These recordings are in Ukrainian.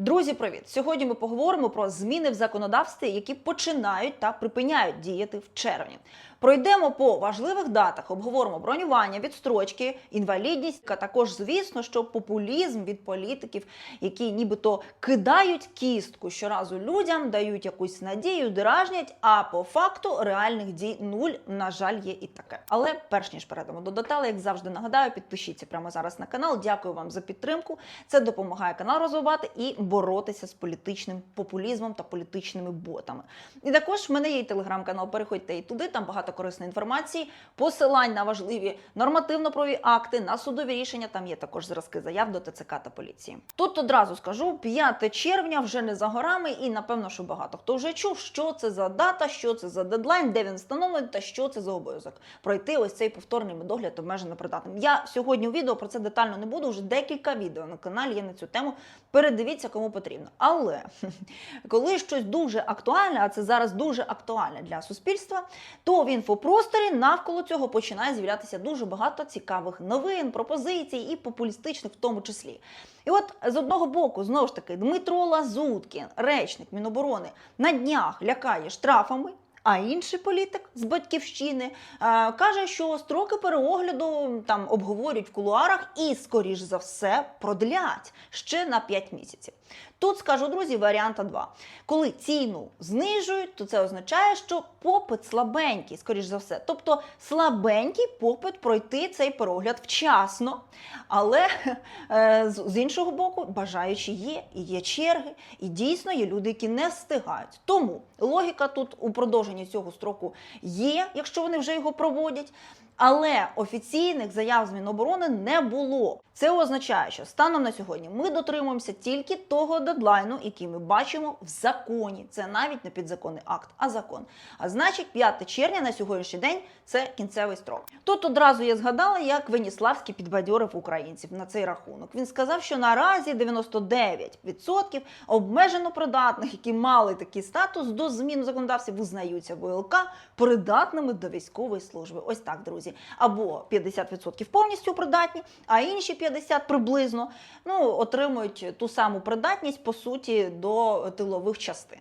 Друзі, привіт! Сьогодні ми поговоримо про зміни в законодавстві, які починають та припиняють діяти в червні. Пройдемо по важливих датах, обговоримо бронювання, відстрочки, інвалідність, а також, звісно, що популізм від політиків, які нібито кидають кістку щоразу людям, дають якусь надію, дражнять, а по факту реальних дій нуль, на жаль, є і таке. Але перш ніж перейдемо до деталей, як завжди нагадаю, підпишіться прямо зараз на канал. Дякую вам за підтримку. Це допомагає канал розвивати і боротися з політичним популізмом та політичними ботами. І також в мене є телеграм-канал. Переходьте і туди, там багато корисної інформації, посилань на важливі нормативно-правові акти, на судові рішення. Там є також зразки заяв до ТЦК та поліції. Тут одразу скажу: 5 червня вже не за горами, і напевно, що багато хто вже чув, що це за дата, що це за дедлайн, де він встановлений та що це за обов'язок. Пройти ось цей повторний медогляд обмежено придатним. Я сьогодні у відео про це детально не буду. Вже декілька відео на каналі є на цю тему. Передивіться, кому потрібно. Але коли щось дуже актуальне, а це зараз дуже актуальне для суспільства, то в інфопросторі навколо цього починає з'являтися дуже багато цікавих новин, пропозицій і популістичних в тому числі. І от з одного боку, знову ж таки, Дмитро Лазуткін, речник Міноборони, на днях лякає штрафами. А інший політик з батьківщини е, каже, що строки переогляду там обговорюють в кулуарах і, скоріш за все, продлять ще на 5 місяців. Тут скажу, друзі, варіанта 2. Коли ціну знижують, то це означає, що попит слабенький, скоріш за все. Тобто слабенький попит пройти цей перегляд вчасно. Але е, з іншого боку, бажаючі є, і є черги, і дійсно є люди, які не встигають. Тому логіка тут у продовженні цього строку є, якщо вони вже його проводять. Але офіційних заяв з Міноборони не було. Це означає, що станом на сьогодні ми дотримуємося тільки того дедлайну, який ми бачимо в законі. Це навіть не підзаконний акт, а закон. А значить, 5 червня на сьогоднішній день це кінцевий строк. Тут одразу я згадала, як Веніславський підбадьорив українців на цей рахунок. Він сказав, що наразі 99% обмежено придатних, які мали такий статус до змін у законодавстві, визнаються ВЛК придатними до військової служби. Ось так, друзі. Або 50% повністю придатні, а інші 50 приблизно ну, отримують ту саму придатність по суті до тилових частин.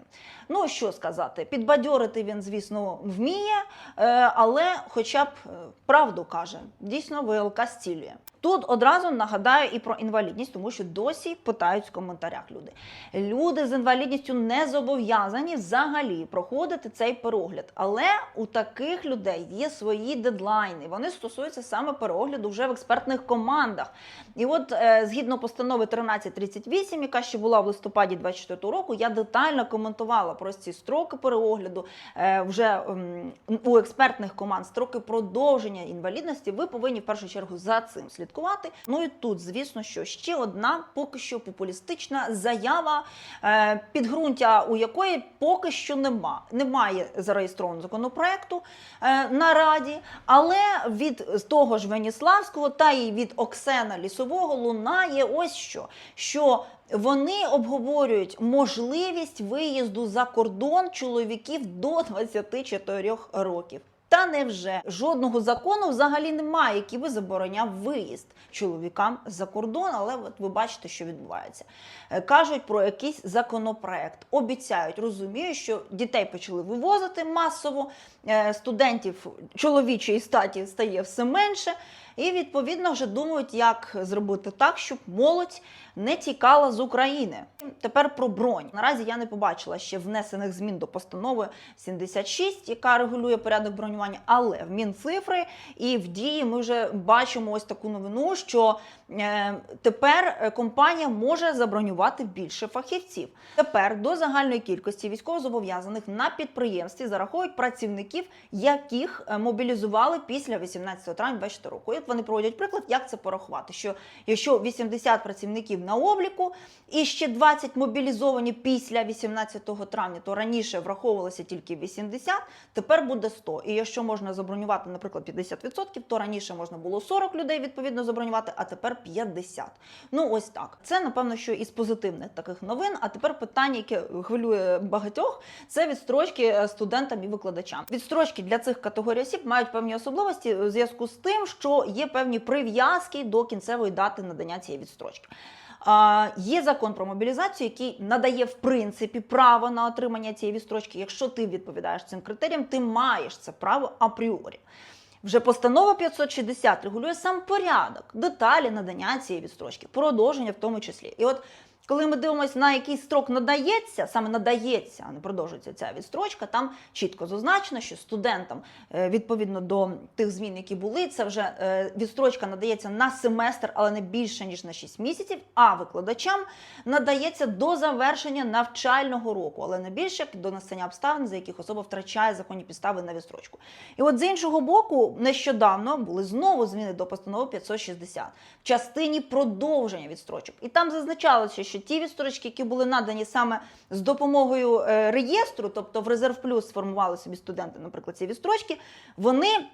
Ну що сказати, підбадьорити він, звісно, вміє, е, але хоча б е, правду каже, дійсно ВЛК зцілює. Тут одразу нагадаю і про інвалідність, тому що досі питають в коментарях люди. Люди з інвалідністю не зобов'язані взагалі проходити цей перегляд. Але у таких людей є свої дедлайни. Вони стосуються саме перегляду вже в експертних командах. І от е, згідно постанови 1338, яка ще була в листопаді 24 року, я детально коментувала про ці строки переогляду е, вже у експертних команд, строки продовження інвалідності. Ви повинні в першу чергу за цим слідкувати. Ну і тут, звісно, що ще одна поки що популістична заява, е, підґрунтя у якої поки що нема. Немає зареєстрованого законопроекту е, на раді, але від того ж Веніславського та й від Оксена Лісового лунає ось що. що вони обговорюють можливість виїзду за кордон чоловіків до 24 років. Та невже жодного закону взагалі немає, який би забороняв виїзд чоловікам за кордон, але от ви бачите, що відбувається. Е, Кажуть про якийсь законопроект, обіцяють, розуміють, що дітей почали вивозити масово, е, студентів чоловічої статі стає все менше. І відповідно вже думають, як зробити так, щоб молодь не тікала з України. Тепер про бронь. Наразі я не побачила ще внесених змін до постанови 76, яка регулює порядок бронювання, але в Мінцифри і в дії ми вже бачимо ось таку новину, що тепер е, компанія може забронювати більше фахівців. Тепер до загальної кількості військовозобов'язаних на підприємстві зараховують працівників, яких е, мобілізували після 18 травня 2024 року. От вони проводять приклад, як це порахувати. Що якщо 80 працівників на обліку і ще 20 мобілізовані після 18 травня, то раніше враховувалося тільки 80, тепер буде 100. І якщо можна забронювати, наприклад, 50%, то раніше можна було 40 людей відповідно забронювати, а тепер 50. Ну ось так. Це напевно, що із позитивних таких новин. А тепер питання, яке хвилює багатьох, це відстрочки е, студентам і викладачам. Відстрочки для цих категорій осіб мають певні особливості в зв'язку з тим, що є певні прив'язки до кінцевої дати надання цієї відстрочки. Є закон про мобілізацію, який надає в принципі право на отримання цієї відстрочки. Якщо ти відповідаєш цим критеріям, ти маєш це право апріорі. Вже постанова 560 регулює сам порядок, деталі надання цієї відстрочки, продовження в тому числі. І от коли ми дивимося, на який строк надається, саме надається, а не продовжується ця відстрочка, там чітко зазначено, що студентам е, відповідно до тих змін, які були, це вже е, відстрочка надається на семестр, але не більше ніж на 6 місяців. А викладачам надається до завершення навчального року, але не більше як до настання обставин, за яких особа втрачає законні підстави на відстрочку. І от з іншого боку, нещодавно були знову зміни до постанови 560 в частині продовження відстрочок. І там зазначалося, що ті відстрочки, які були надані саме з допомогою е, реєстру, тобто в резерв плюс сформували собі студенти, наприклад, ці відстрочки, вони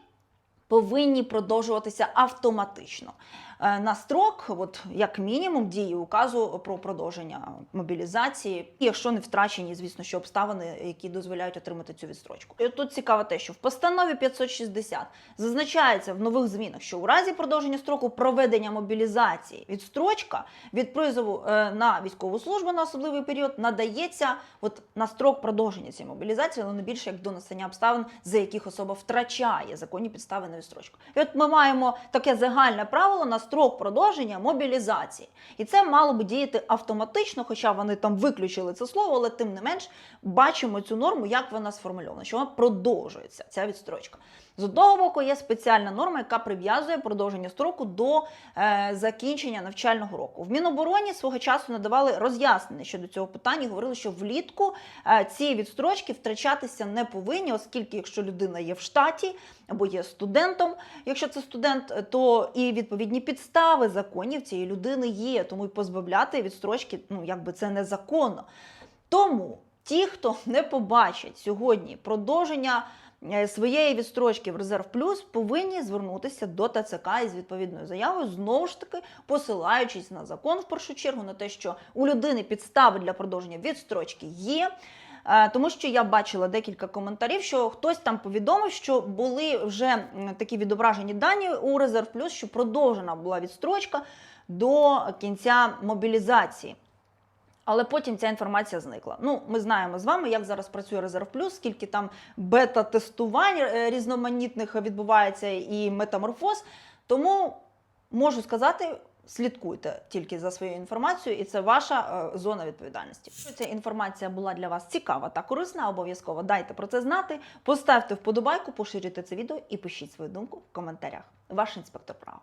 повинні продовжуватися автоматично на строк, от як мінімум, дії указу про продовження мобілізації, якщо не втрачені, звісно, що обставини, які дозволяють отримати цю відстрочку. І тут цікаво те, що в постанові 560 зазначається в нових змінах, що у разі продовження строку проведення мобілізації відстрочка від призову е, на військову службу на особливий період надається от на строк продовження цієї мобілізації, але не більше як до настання обставин, за яких особа втрачає законні підстави на відстрочку. І от ми маємо таке загальне правило на строк продовження мобілізації. І це мало би діяти автоматично, хоча вони там виключили це слово, але тим не менш бачимо цю норму, як вона сформульована, що вона продовжується, ця відстрочка. З одного боку, є спеціальна норма, яка прив'язує продовження строку до е, закінчення навчального року. В Мінобороні свого часу надавали роз'яснення щодо цього питання. Говорили, що влітку е, ці відстрочки втрачатися не повинні, оскільки якщо людина є в штаті або є студентом, якщо це студент, то і відповідні підстави законів цієї людини є. Тому й позбавляти відстрочки, ну якби це незаконно. Тому ті, хто не побачить сьогодні продовження своєї відстрочки в резерв плюс, повинні звернутися до ТЦК із відповідною заявою, знову ж таки посилаючись на закон в першу чергу, на те, що у людини підстави для продовження відстрочки є. Е, Тому що я бачила декілька коментарів, що хтось там повідомив, що були вже такі відображені дані у резерв плюс, що продовжена була відстрочка до кінця мобілізації. Але потім ця інформація зникла. Ну, ми знаємо з вами, як зараз працює резерв плюс, скільки там бета-тестувань е, різноманітних відбувається і метаморфоз. Тому можу сказати. Слідкуйте тільки за своєю інформацією, і це ваша е, зона відповідальності. Якщо ця інформація була для вас цікава та корисна, обов'язково дайте про це знати. Поставте вподобайку, поширюйте це відео і пишіть свою думку в коментарях. Ваш інспектор права.